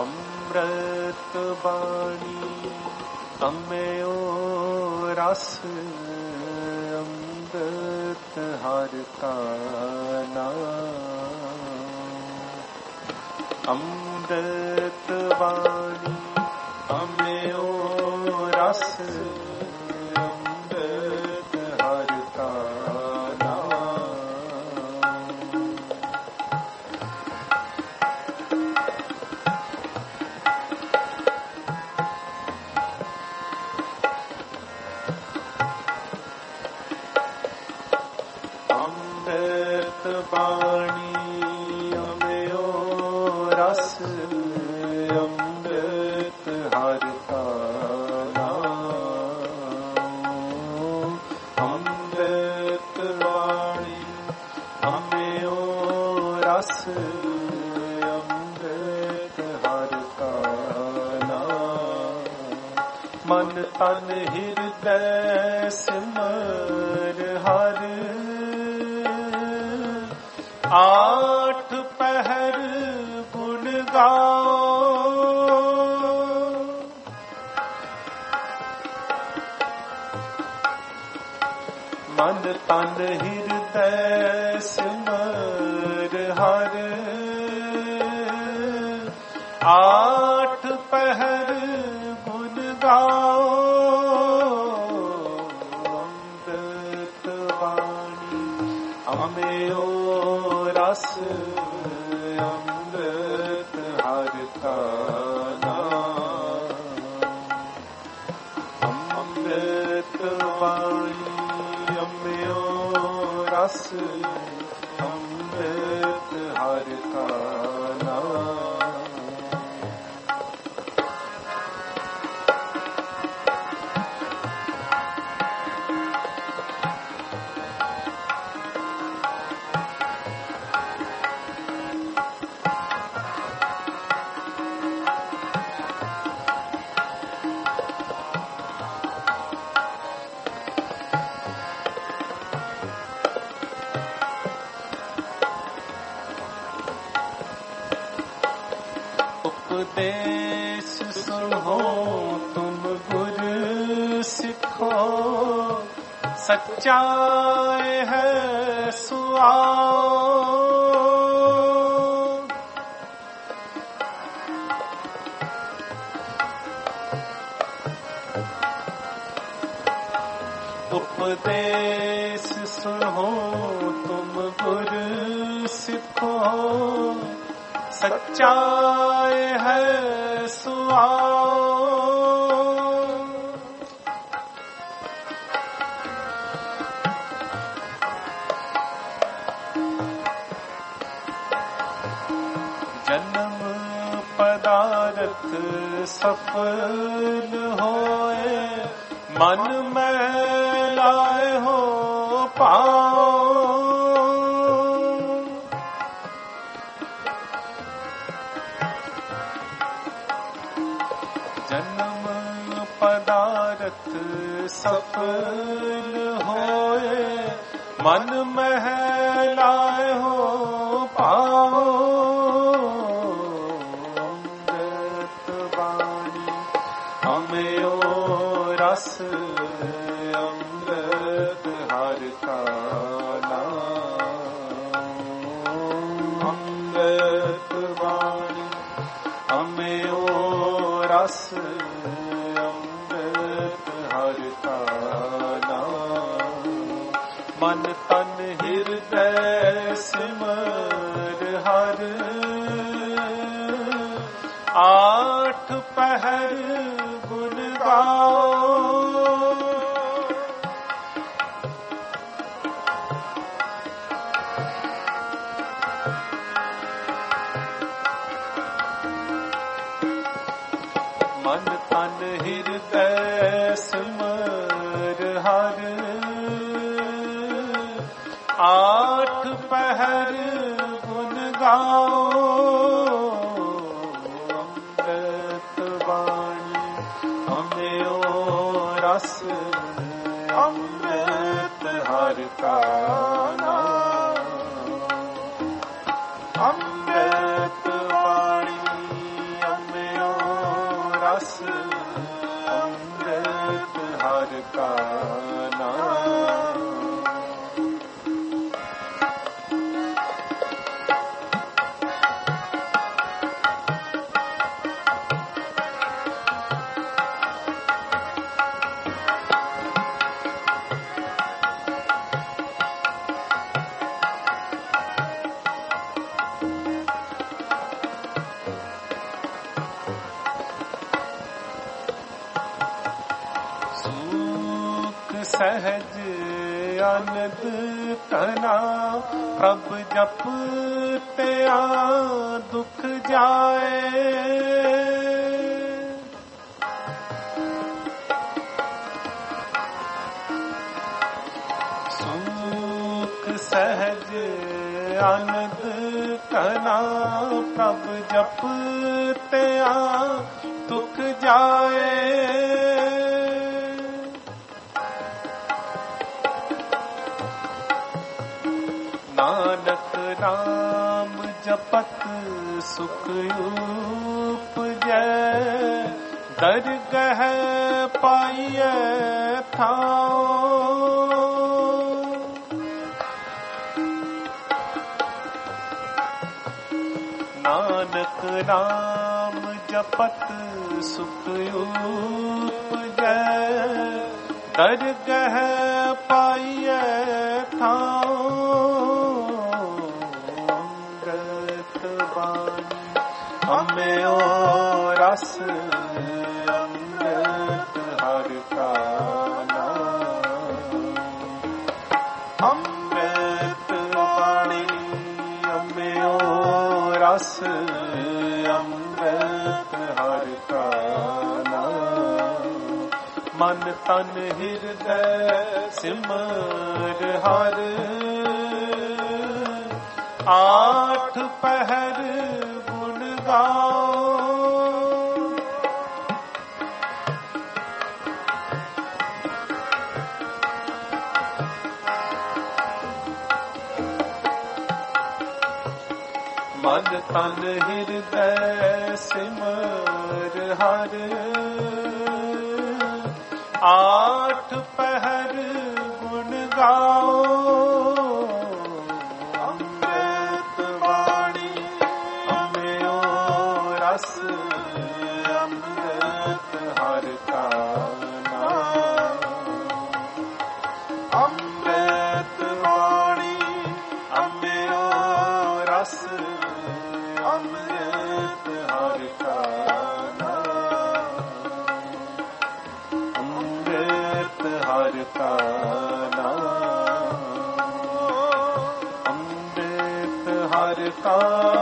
ਅੰਮ੍ਰਿਤ ਬਾਣੀ ਅੰਮਿਓ ਰਸ ਅੰਮ੍ਰਿਤ ਹਰ ਕਾ ਅੰਮ੍ਰਿਤ ਬਾਣੀ ਅੰਮਿਓ ਰਸ ਮਨ ਤਨ ਹਿਰਦੈ ਸਿਮਰ ਹਰ। ਆਠ ਪਹਿਰ ਗੁਣ ਗਾਓ। ਮਨ ਤਨ ਹਿਰਦੈ ਸਿਮਰ ਹਰ। ਆਠ ਪਹਿਰ ਗੁਣ ਗਾਓ ਅੰਮ੍ਰਿਤ ਰਸ ਅੰਮ੍ਰਿਤ ਹਰ ਕਾ ਨਾਮ ਅੰਮ੍ਰਿਤ ਬਾਣੀ ਅੰਮਿਓ ਰਸ ਅੰਮ੍ਰਿਤ ਉਪਦੇਸ਼ ਸੁਣੋ ਤੁਮ ਗੁਰ ਸਿੱਖੋ ਸੱਚਾਏ ਹੈ ਸੁਆਓ ਉਪਦੇਸ਼ ਸੁਣੋ ਤੁਮ ਗੁਰ ਸਿੱਖੋ ਸੱਚਾਏ ਹੈ ਸੁਆ ਜਨਮ ਪਦਾਰਥ ਸਫਲ ਹੋਏ ਮਨ ਮੈਂ ਲਾਏ ਹੋ ਪਾਓ ਸਫਲ ਹੋਏ, ਮਨ ਮਹਿਲਾਏ ਹੋ ਪਾਓ। ਅੰਮ੍ਰਿਤ ਬਾਣੀ ਹਮਿਓ ਰਸ ਅੰਮ੍ਰਿਤ ਹਰ ਕਾ ਨਾਮ ਅੰਮ੍ਰਿਤ ਬਾਣੀ ਹਮਿਓ ਰਸ ਆਠ ਪਹਿਰ ਗੁਣ ਗਾਓ। ਮਨ ਤਨ ਹਿਰਦੈ ਸਿਮਰ ਪਹਿਰ ਗੁਣ ਗਾਓ ਅੰਮ੍ਰਿਤ ਬਾਣੀ ਹਮਿਓ ਰਸ ਅੰਮ੍ਰਿਤ ਹਰ ਕਾ ਨਾਮ ਸਹਜ ਆਨੰਦ ਕਨਾ ਪ੍ਰਭ ਜਪ ਤਿਆ ਦੁਖ ਜਾਏ। ਸੂਖ, ਸਹਜ ਆਨੰਦ ਕਨਾ ਪ੍ਰਭ ਜਪ ਤਿਆ ਦੁਖ ਜਾਏ। ਸੁਖ ਉਪਜੈ ਦਰਗਹ ਪਾਈਐ ਥਾਉ ਨਾਨਕ ਨਾਮ ਜਪਤ ਸੁਖ ਉਪਜੈ ਦਰਗਹ ਪਾਈਐ ਥਾਉ ਹਮਿਓ ਰਸ ਅੰਮ੍ਰਿਤ ਹਰ ਕਾ ਨਾਮ ਅੰਮ੍ਰਿਤ ਬਾਣੀ ਹਮਿਓ ਰਸ ਅੰਮ੍ਰਿਤ ਹਰ ਕਾ ਮਨ ਤਨ ਹਿਰਦੈ ਸਿਮਰ ਹਰ। ਆਠ ਪਹਿਰ ਗੁਣ ਗਾਓ। ਮਨ ਤਨ ਹਿਰਦੈ ਸਿਮਰ ਹਰ। ਆ ਹਰ ਅੰਮ੍ਰਿਤ ਹਰ ਕਾ